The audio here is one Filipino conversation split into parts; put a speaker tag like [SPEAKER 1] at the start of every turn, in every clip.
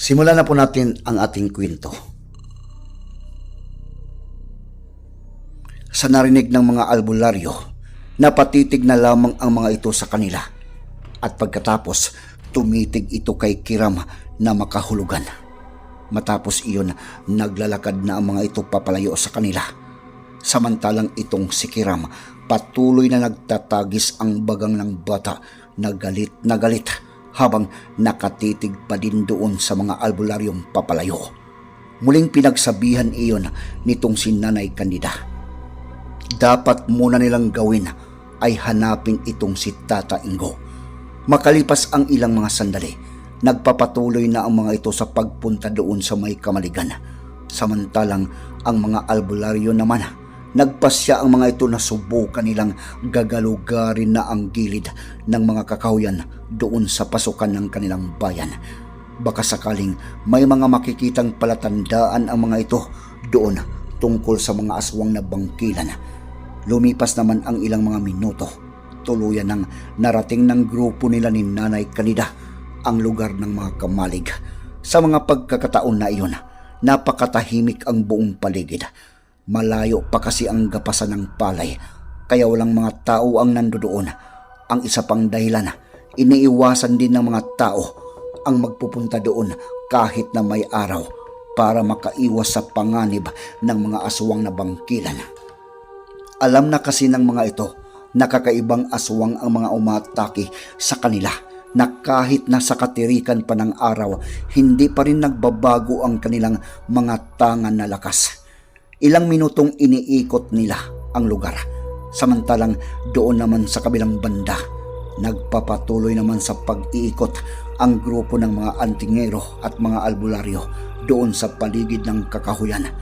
[SPEAKER 1] Simulan na po natin ang ating kwento. Sa narinig ng mga albularyo, napatitig na lamang ang mga ito sa kanila at pagkatapos tumitig ito kay Kiram na makahulugan. Matapos iyon, naglalakad na ang mga ito papalayo sa kanila. Samantalang itong si Kiram, patuloy na nagtatagis ang bagang ng bata na galit na galit habang nakatitig pa din doon sa mga albularyong papalayo. Muling pinagsabihan iyon nitong si Nanay Kandida. Dapat muna nilang gawin ay hanapin itong si Tata Ingo. Makalipas ang ilang mga sandali, nagpapatuloy na ang mga ito sa pagpunta doon sa may kamaligan. Samantalang ang mga albularyo naman, nagpasya ang mga ito na subukan nilang gagalugarin na ang gilid ng mga kakahuyan doon sa pasukan ng kanilang bayan. Baka sakaling may mga makikitang palatandaan ang mga ito doon tungkol sa mga aswang na bangkilan. Lumipas naman ang ilang mga minuto. Tuluyan nang narating ng grupo nila ni Nanay Kanida ang lugar ng mga kamalig. Sa mga pagkakataon na iyon, napakatahimik ang buong paligid. Malayo pa kasi ang gapasan ng palay, kaya walang mga tao ang nandoon. Ang isa pang dahilan, iniiwasan din ng mga tao ang magpupunta doon kahit na may araw para makaiwas sa panganib ng mga aswang na bangkilan. Alam na kasi ng mga ito na kakaibang aswang ang mga umatake sa kanila na kahit nasa katirikan pa ng araw, hindi pa rin nagbabago ang kanilang mga tangan na lakas. Ilang minutong iniikot nila ang lugar. Samantalang doon naman sa kabilang banda, nagpapatuloy naman sa pag-iikot ang grupo ng mga antingero at mga albularyo doon sa paligid ng kakahuyan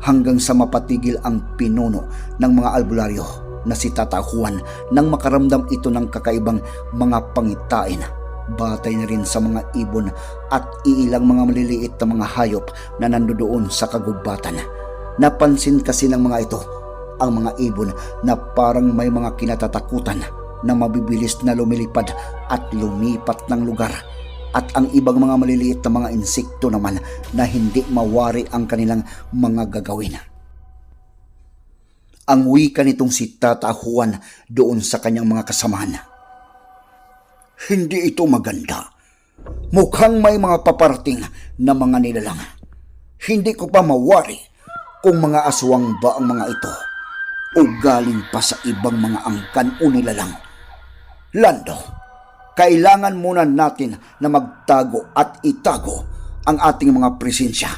[SPEAKER 1] hanggang sa mapatigil ang pinuno ng mga albularyo na si Tata Juan nang makaramdam ito ng kakaibang mga pangitain. Batay na rin sa mga ibon at iilang mga maliliit na mga hayop na nandoon sa kagubatan. Napansin kasi ng mga ito ang mga ibon na parang may mga kinatatakutan na mabibilis na lumilipad at lumipat ng lugar at ang ibang mga maliliit na mga insekto naman na hindi mawari ang kanilang mga gagawin. Ang wika nitong si Tata Juan doon sa kanyang mga kasamahan. Hindi ito maganda. Mukhang may mga paparating na mga nilalang. Hindi ko pa mawari kung mga aswang ba ang mga ito o galing pa sa ibang mga angkan o nilalang. Lando, kailangan muna natin na magtago at itago ang ating mga presensya.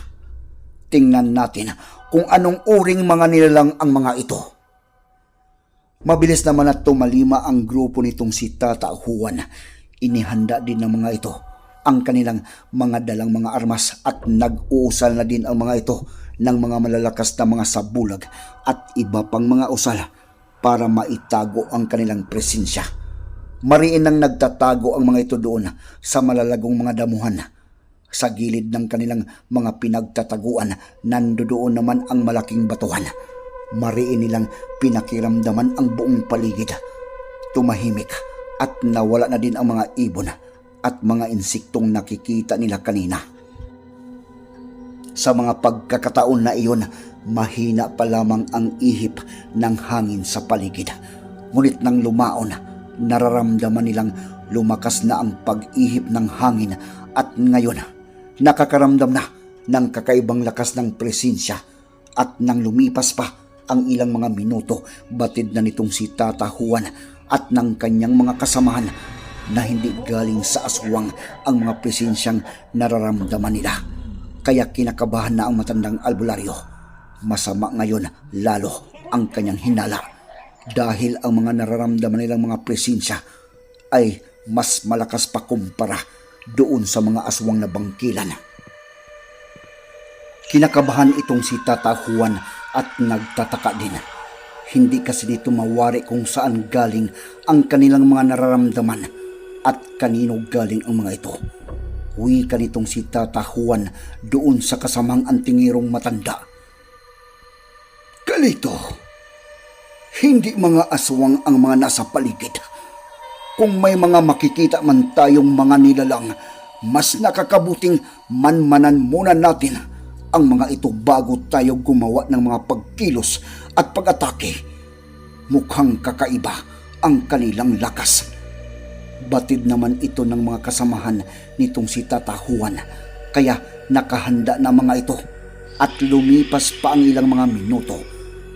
[SPEAKER 1] Tingnan natin kung anong uring mga nilalang ang mga ito. Mabilis naman at tumalima ang grupo nitong si Tata Juan. Inihanda din ng mga ito ang kanilang mga dalang mga armas at nag-uusal na din ang mga ito ng mga malalakas na mga sabulag at iba pang mga usal para maitago ang kanilang presensya. Mariin nang nagtatago ang mga ito doon sa malalagong mga damuhan. Sa gilid ng kanilang mga pinagtataguan, nandoon naman ang malaking batuhan. Mariin nilang pinakiramdaman ang buong paligid. Tumahimik at nawala na din ang mga ibon at mga insektong nakikita nila kanina. Sa mga pagkakataon na iyon, mahina pa lamang ang ihip ng hangin sa paligid. Ngunit nang lumaon, nararamdaman nilang lumakas na ang pag-ihip ng hangin at ngayon nakakaramdam na ng kakaibang lakas ng presensya at nang lumipas pa ang ilang mga minuto, batid na nitong si Tata Juan at ng kanyang mga kasamahan na hindi galing sa aswang ang mga presensyang nararamdaman nila. Kaya kinakabahan na ang matandang albularyo. Masama ngayon lalo ang kanyang hinala dahil ang mga nararamdaman nilang mga presensya ay mas malakas pa kumpara doon sa mga aswang na bangkilan. Kinakabahan itong si Tata Juan at nagtataka din. Hindi kasi dito mawari kung saan galing ang kanilang mga nararamdaman at kanino galing ang mga ito. Wika nitong si Tata Juan doon sa kasamang antingirong matanda. Kalito, hindi mga aswang ang mga nasa paligid. Kung may mga makikita man tayong mga nilalang, mas nakakabuting manmanan muna natin ang mga ito bago tayo gumawa ng mga pagkilos at pag-atake. Mukhang kakaiba ang kanilang lakas. Batid naman ito ng mga kasamahan nitong si Tata Juan, kaya nakahanda na mga ito at lumipas pa ang ilang mga minuto.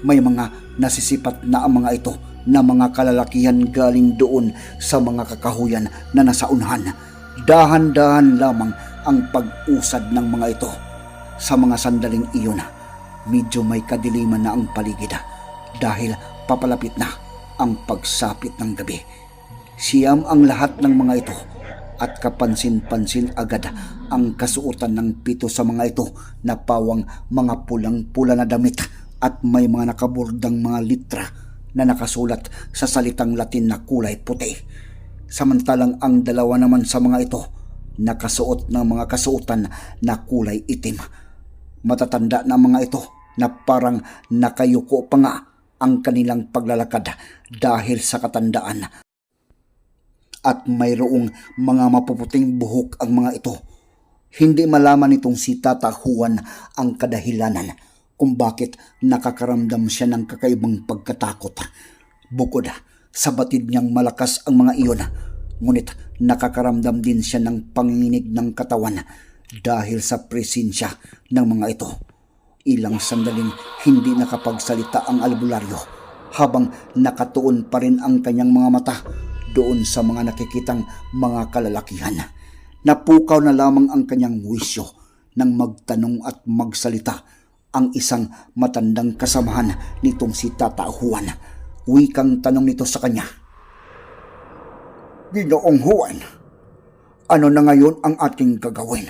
[SPEAKER 1] May mga nasisipat na ang mga ito na mga kalalakihan galing doon sa mga kakahuyan na nasa unahan. Dahan-dahan lamang ang pag-usad ng mga ito. Sa mga sandaling iyon, medyo may kadiliman na ang paligid dahil papalapit na ang pagsapit ng gabi. Siyam ang lahat ng mga ito at kapansin-pansin agad ang kasuotan ng pito sa mga ito na pawang mga pulang-pula na damit at may mga nakabordang mga litra na nakasulat sa salitang Latin na kulay puti. Samantalang ang dalawa naman sa mga ito nakasuot ng mga kasuotan na kulay itim. Matatanda na mga ito na parang nakayuko pa nga ang kanilang paglalakad dahil sa katandaan. At mayroong mga mapuputing buhok ang mga ito. Hindi malaman nitong si Tata Juan ang kadahilanan kung bakit nakakaramdam siya ng kakaibang pagkatakot. Bukod sa batid niyang malakas ang mga iyon, ngunit nakakaramdam din siya ng panginginig ng katawan dahil sa presensya ng mga ito. Ilang sandaling hindi nakapagsalita ang albularyo habang nakatuon pa rin ang kanyang mga mata doon sa mga nakikitang mga kalalakihan. Napukaw na lamang ang kanyang wisyo nang magtanong at magsalita ang isang matandang kasamahan nitong si Tata Juan. Wikang tanong nito sa kanya. Ginoong Juan, ano na ngayon ang ating gagawin?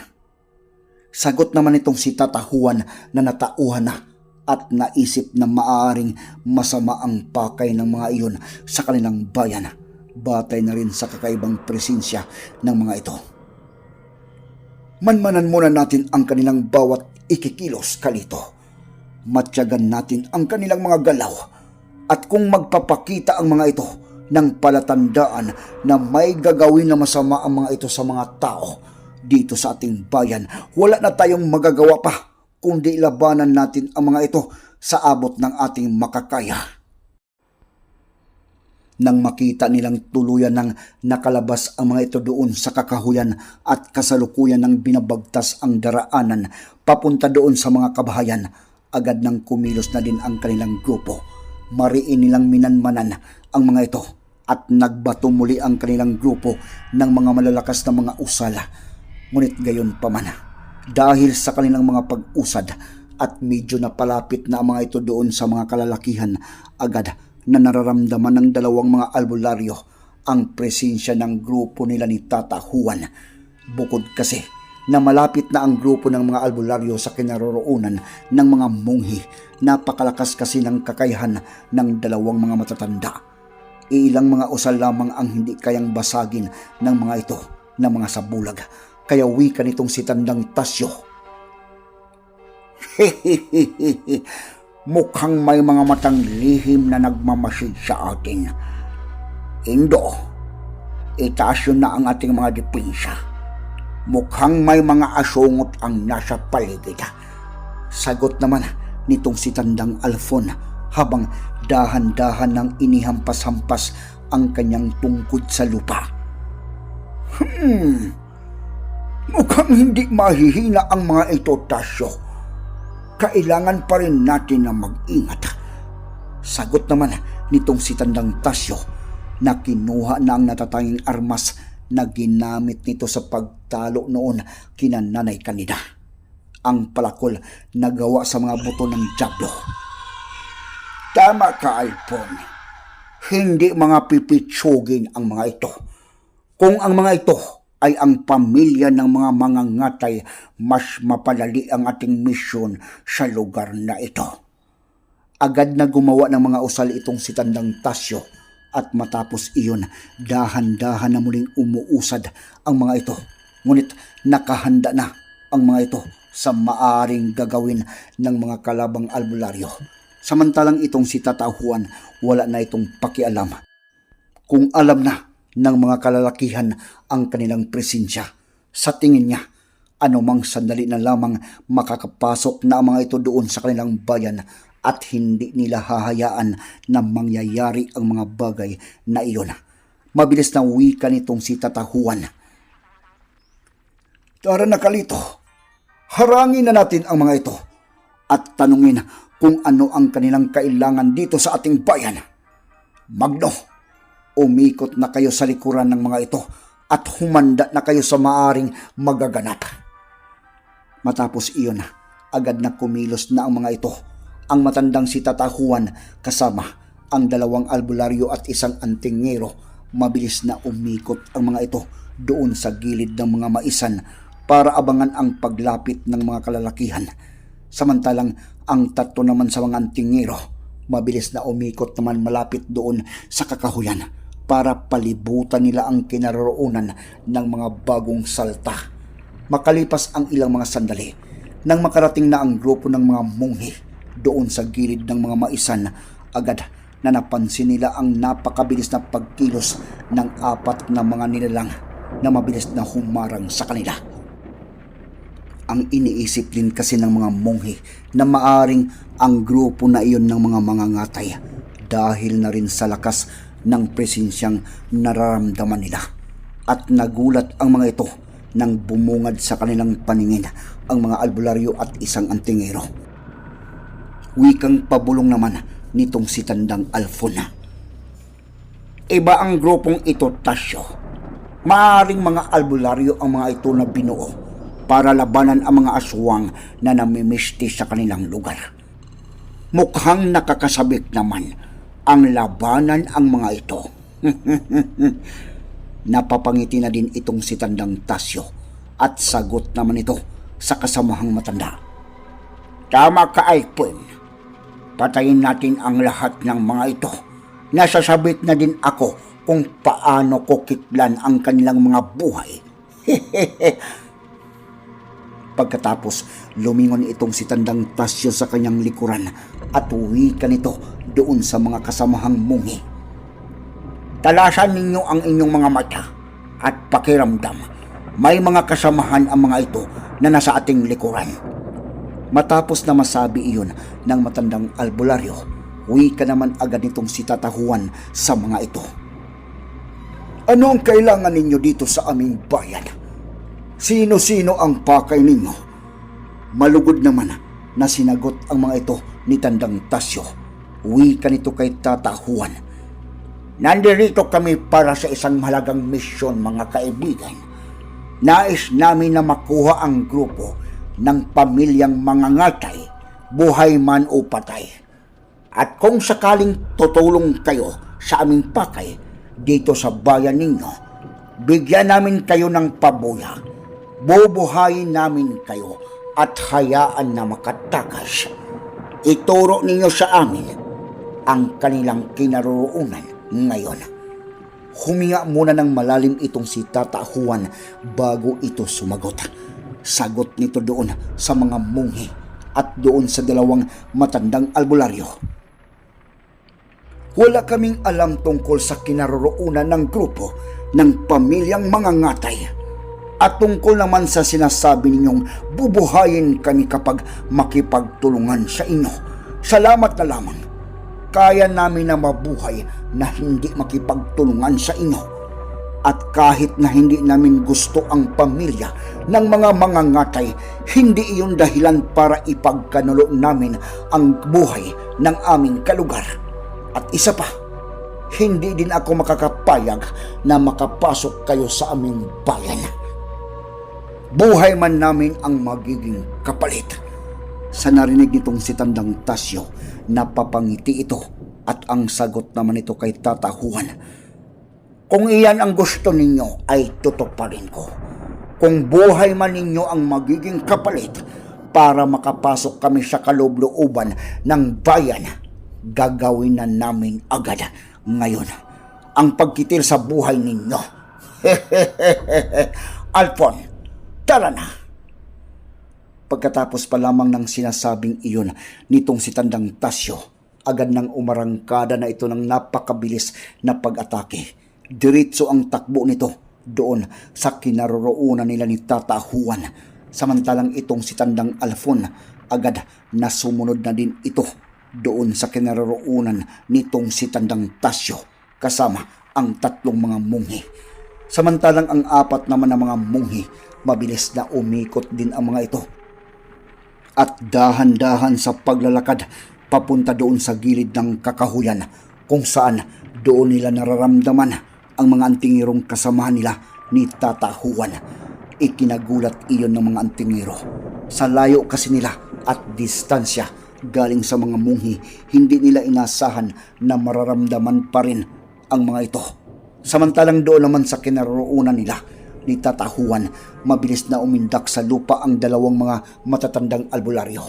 [SPEAKER 1] Sagot naman itong si Tata Juan na natauhan na at naisip na maaaring masama ang pakay ng mga iyon sa kanilang bayan. Batay na rin sa kakaibang presensya ng mga ito. Manmanan muna natin ang kanilang bawat ikikilos kalito. Matyagan natin ang kanilang mga galaw at kung magpapakita ang mga ito ng palatandaan na may gagawin na masama ang mga ito sa mga tao dito sa ating bayan, wala na tayong magagawa pa kundi labanan natin ang mga ito sa abot ng ating makakaya. Nang makita nilang tuluyan ng nakalabas ang mga ito doon sa kakahuyan at kasalukuyan ng binabagtas ang daraanan papunta doon sa mga kabahayan, agad nang kumilos na din ang kanilang grupo. Mariin nilang minanmanan ang mga ito at nagbato muli ang kanilang grupo ng mga malalakas na mga usala. Ngunit gayon pa man, dahil sa kanilang mga pag-usad at medyo napalapit na ang mga ito doon sa mga kalalakihan, agad na nararamdaman ng dalawang mga albularyo ang presensya ng grupo nila ni Tata Juan. Bukod kasi na malapit na ang grupo ng mga albularyo sa kinaroroonan ng mga munghi, napakalakas kasi ng kakayahan ng dalawang mga matatanda. Ilang mga usal lamang ang hindi kayang basagin ng mga ito ng mga sabulag. Kaya wika nitong si Tandang Tasyo. Mukhang may mga matang lihim na nagmamasid sa atin. Indo, itaas yun na ang ating mga depensa. Mukhang may mga asungot ang nasa paligid. Sagot naman nitong si Tandang Alfon habang dahan-dahan nang inihampas-hampas ang kanyang tungkod sa lupa. Hmm, Mukhang hindi mahihina ang mga ito, Tasyo. Kailangan pa rin natin na mag-ingat. Sagot naman nitong si Tandang Tasyo na kinuha na ang natatanging armas na ginamit nito sa pagtalo noon kina nanay kanina. Ang palakol na gawa sa mga buto ng Diablo. Tama ka, Alpon. Hindi mga pipitsugin ang mga ito. Kung ang mga ito ay ang pamilya ng mga mangangatay, mas mapalali ang ating misyon sa lugar na ito. Agad na gumawa ng mga usal itong si Tandang Tasyo at matapos iyon, dahan-dahan na muling umuusad ang mga ito. Ngunit nakahanda na ang mga ito sa maaring gagawin ng mga kalabang albularyo. Samantalang itong si Tata Juan, wala na itong pakialam. Kung alam na ng mga kalalakihan ang kanilang presensya, sa tingin niya, anumang sandali na lamang makakapasok na ang mga ito doon sa kanilang bayan at hindi nila hahayaan na mangyayari ang mga bagay na iyon. Mabilis na wika nitong si Tata Juan. Tara na kalito, harangin na natin ang mga ito at tanungin kung ano ang kanilang kailangan dito sa ating bayan. Magno, umikot na kayo sa likuran ng mga ito at humanda na kayo sa maaring magaganap. Matapos iyon, agad na kumilos na ang mga ito. Ang matandang si Tata Juan kasama ang dalawang albularyo at isang antingero. Mabilis na umikot ang mga ito doon sa gilid ng mga maisan para abangan ang paglapit ng mga kalalakihan. Samantalang ang tatlo naman sa mga antingero, mabilis na umikot naman malapit doon sa kakahuyan para palibutan nila ang kinaroroonan ng mga bagong salta. Makalipas ang ilang mga sandali, nang makarating na ang grupo ng mga munghi doon sa gilid ng mga maisan, agad na napansin nila ang napakabilis na pagkilos ng apat na mga nilalang na mabilis na humarang sa kanila ang iniisip din kasi ng mga monghe na maaring ang grupo na iyon ng mga mangangatay dahil na rin sa lakas ng presensyang nararamdaman nila. At nagulat ang mga ito nang bumungad sa kanilang paningin ang mga albularyo at isang antingero. Wikang pabulong naman nitong si Tandang Alfona. Iba ang grupong ito, Tasyo. Maaring mga albularyo ang mga ito na binuo para labanan ang mga aswang na namimisti sa kanilang lugar. Mukhang nakakasabik naman ang labanan ang mga ito. Napapangiti na din itong si Tandang Tasyo at sagot naman ito sa kasamahang matanda. Tama ka, Alpun. Patayin natin ang lahat ng mga ito. Nasasabit na din ako kung paano ko kitlan ang kanilang mga buhay. Pagkatapos, lumingon itong si Tandang Tasyo sa kanyang likuran at uwi ka nito doon sa mga kasamahang mungi. Talasan ninyo ang inyong mga mata at pakiramdam. May mga kasamahan ang mga ito na nasa ating likuran. Matapos na masabi iyon ng matandang albularyo, uwi ka naman agad nitong si Tatahuan sa mga ito. Ano ang kailangan ninyo dito sa aming bayan? Sino-sino ang pakay ninyo? Malugod naman na sinagot ang mga ito ni Tandang Tasyo. Uwi ka nito kay Tata Juan. Nandirito kami para sa isang mahalagang misyon mga kaibigan. Nais namin na makuha ang grupo ng pamilyang mangangatay, buhay man o patay. At kung sakaling tutulong kayo sa aming pakay dito sa bayan ninyo, bigyan namin kayo ng pabuya. Bubuhayin namin kayo at hayaan na makatakas. Ituro ninyo sa amin ang kanilang kinaroroonan ngayon. Huminga muna ng malalim itong si Tata Juan bago ito sumagot. Sagot nito doon sa mga munghi at doon sa dalawang matandang albularyo. Wala kaming alam tungkol sa kinaroroonan ng grupo ng pamilyang mga ngatay. At tungkol naman sa sinasabi ninyong bubuhayin kami kapag makipagtulungan sa inyo. Salamat na lamang. Kaya namin na mabuhay na hindi makipagtulungan sa inyo. At kahit na hindi namin gusto ang pamilya ng mga mangangatay, hindi iyon dahilan para ipagkanulo namin ang buhay ng aming kalugar. At isa pa, hindi din ako makakapayag na makapasok kayo sa aming bayan. Buhay man namin ang magiging kapalit. Sa narinig nitong si Tandang Tasyo, napapangiti ito at ang sagot naman ito kay Tata Juan. Kung iyan ang gusto ninyo ay tutuparin ko. Kung buhay man ninyo ang magiging kapalit para makapasok kami sa kaloob-looban ng bayan, gagawin na namin agad ngayon ang pagkitil sa buhay ninyo. Alpon, tara na. Pagkatapos pa lamang ng sinasabing iyon nitong si Tandang Tasyo, agad nang umarangkada na ito ng napakabilis na pag-atake. Diretso ang takbo nito doon sa kinaroroonan nila ni Tata Juan. Samantalang itong si Tandang Alfon, agad na sumunod na din ito doon sa kinaroroonan nitong si Tandang Tasyo kasama ang tatlong mga munghi. Samantalang ang apat naman na mga munghi, mabilis na umikot din ang mga ito at dahan-dahan sa paglalakad papunta doon sa gilid ng kakahuyan kung saan doon nila nararamdaman ang mga antingirong kasamahan nila ni Tata Juan. Ikinagulat iyon ng mga antingiro. Sa layo kasi nila at distansya galing sa mga munghi, hindi nila inasahan na mararamdaman pa rin ang mga ito. Samantalang doon naman sa kinaroonan nila, ni Tata Juan, mabilis na umindak sa lupa ang dalawang mga matatandang albularyo.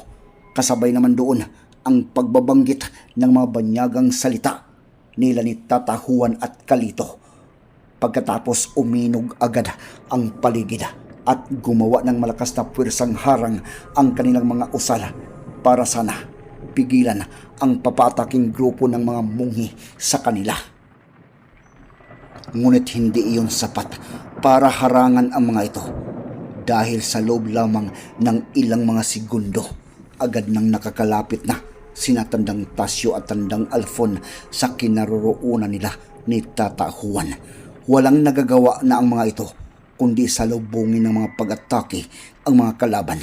[SPEAKER 1] Kasabay naman doon ang pagbabanggit ng mga banyagang salita nila ni Tata Juan at Kalito. Pagkatapos uminog agad ang paligid at gumawa ng malakas na pwersang harang ang kanilang mga usala para sana pigilan ang papataking grupo ng mga munghi sa kanila. Ngunit hindi iyon sapat para harangan ang mga ito dahil sa loob lamang ng ilang mga segundo agad nang nakakalapit na sinatandang Tasyo at tandang Alfon sa kinaroroonan nila ni Tata Juan. Walang nagagawa na ang mga ito kundi salubungin ng mga pag-atake ang mga kalaban.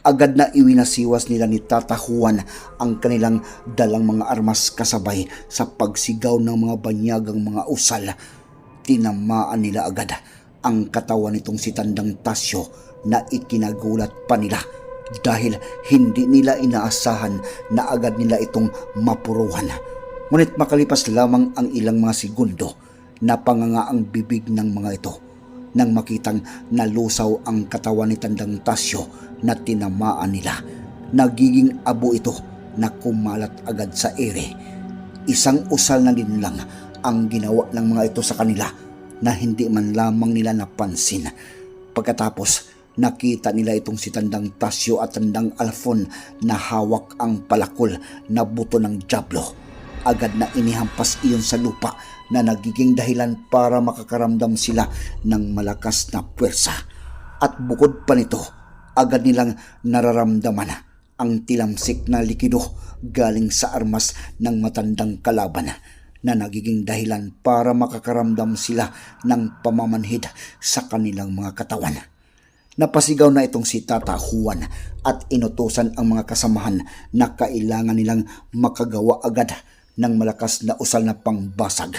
[SPEAKER 1] Agad na iwinasiwas nila ni Tata Juan ang kanilang dalang mga armas kasabay sa pagsigaw ng mga banyagang mga usal tinamaan nila agad ang katawan nitong si Tandang Tasyo na ikinagulat pa nila dahil hindi nila inaasahan na agad nila itong mapuruhan. Ngunit makalipas lamang ang ilang mga segundo, napanganga ang bibig ng mga ito nang makitang nalusaw ang katawan ni Tandang Tasyo na tinamaan nila. Nagiging abo ito na kumalat agad sa ere. Isang usal na din lang ang ginawa ng mga ito sa kanila na hindi man lamang nila napansin. Pagkatapos, nakita nila itong si Tandang Tasyo at Tandang Alfon na hawak ang palakol na buto ng Diablo. Agad na inihampas iyon sa lupa na nagiging dahilan para makakaramdam sila ng malakas na puwersa. At bukod pa nito, agad nilang nararamdaman ang tilamsik na likido galing sa armas ng matandang kalaban na nagiging dahilan para makakaramdam sila ng pamamanhid sa kanilang mga katawan. Napasigaw na itong si Tata Juan at inutusan ang mga kasamahan na kailangan nilang makagawa agad ng malakas na usal na pangbasag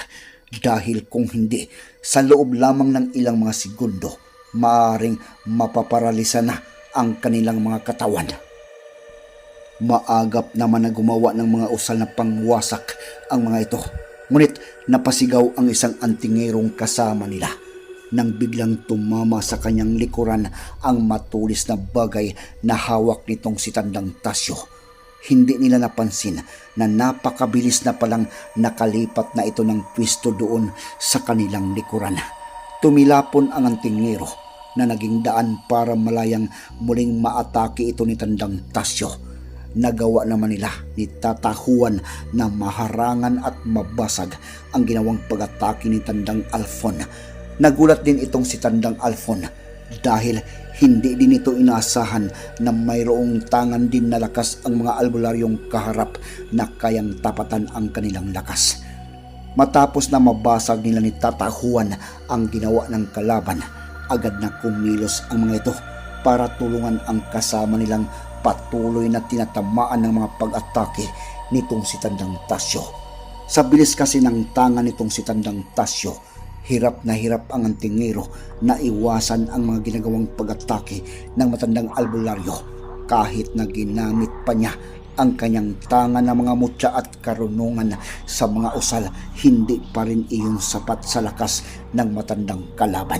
[SPEAKER 1] dahil kung hindi, sa loob lamang ng ilang mga segundo, maaring mapaparalisa na ang kanilang mga katawan. Maagap naman na gumawa ng mga usal na pangwasak ang mga ito. Ngunit napasigaw ang isang antingerong kasama nila nang biglang tumama sa kanyang likuran ang matulis na bagay na hawak nitong si Tandang Tasyo. Hindi nila napansin na napakabilis na palang nakalipat na ito ng pwisto doon sa kanilang likuran. Tumilapon ang antingero na naging daan para malayang muling maatake ito ni Tandang Tasyo nagawa naman nila ni Tata Juan na maharangan at mabasag ang ginawang pag-atake ni Tandang Alfon. Nagulat din itong si Tandang Alfon dahil hindi din ito inaasahan na mayroong tangan din na lakas ang mga albularyong kaharap na kayang tapatan ang kanilang lakas. Matapos na mabasag nila ni Tata Juan ang ginawa ng kalaban, agad na kumilos ang mga ito para tulungan ang kasama nilang patuloy na tinatamaan ng mga pag-atake nitong si Tandang Tasyo. Sa bilis kasi ng tangan nitong si Tandang Tasyo, hirap na hirap ang antingero na iwasan ang mga ginagawang pag-atake ng matandang albularyo kahit na ginamit pa niya ang kanyang tangan ng mga mutya at karunungan sa mga usal, hindi pa rin iyon sapat sa lakas ng matandang kalaban.